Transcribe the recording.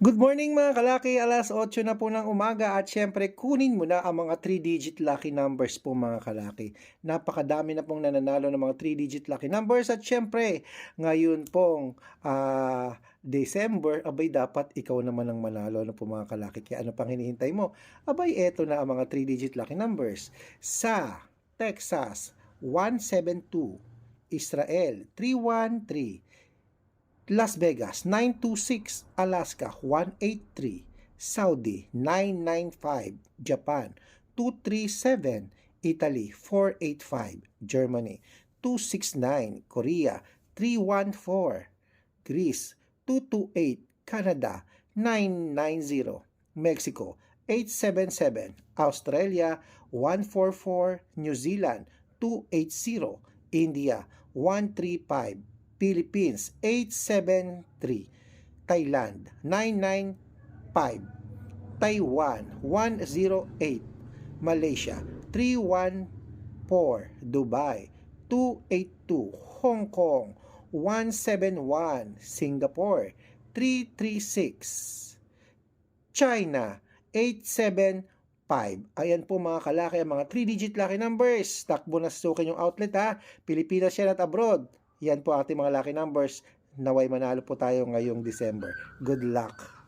Good morning mga kalaki, alas 8 na po ng umaga at syempre kunin mo na ang mga 3-digit lucky numbers po mga kalaki. Napakadami na pong nananalo ng mga 3-digit lucky numbers at syempre ngayon pong ah, December, abay dapat ikaw naman ang manalo na po mga kalaki. Kaya ano pang hinihintay mo? Abay eto na ang mga 3-digit lucky numbers. Sa Texas, 172, Israel, 313, Las Vegas 926, Alaska 183, Saudi 995, Japan 237, Italy 485, Germany 269, Korea 314, Greece 228, Canada 990, Mexico 877, Australia 144, New Zealand 280, India 135, Philippines 873, Thailand 995, Taiwan 108, Malaysia 314, Dubai 282, Hong Kong 171, Singapore 336, China 875. Ayan po mga kalaki, mga 3-digit lucky numbers. Takbo na sa sukin yung outlet ha. Pilipinas yan at abroad. Yan po ating mga lucky numbers. Naway manalo po tayo ngayong December. Good luck!